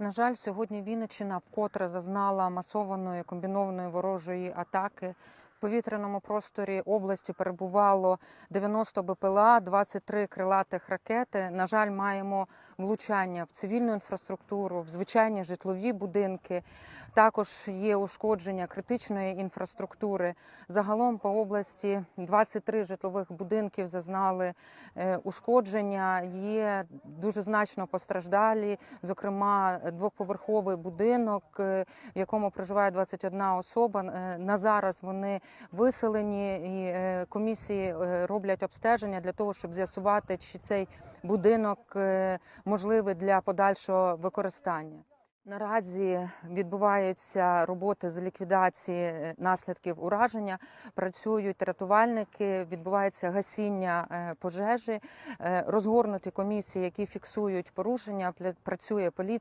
На жаль, сьогодні Вінниччина вкотре зазнала масованої комбінованої ворожої атаки. Повітряному просторі області перебувало 90 БПЛА, 23 крилатих ракети. На жаль, маємо влучання в цивільну інфраструктуру, в звичайні житлові будинки. Також є ушкодження критичної інфраструктури. Загалом по області 23 житлових будинків зазнали е, ушкодження. Є дуже значно постраждалі, зокрема, двоповерховий будинок, е, в якому проживає 21 особа. Е, На зараз вони виселені, і е, комісії е, роблять обстеження для того, щоб з'ясувати, чи цей будинок е, можливий для подальшого використання. Наразі відбуваються роботи з ліквідації наслідків ураження. Працюють рятувальники, відбувається гасіння пожежі, розгорнуті комісії, які фіксують порушення. Працює поліція.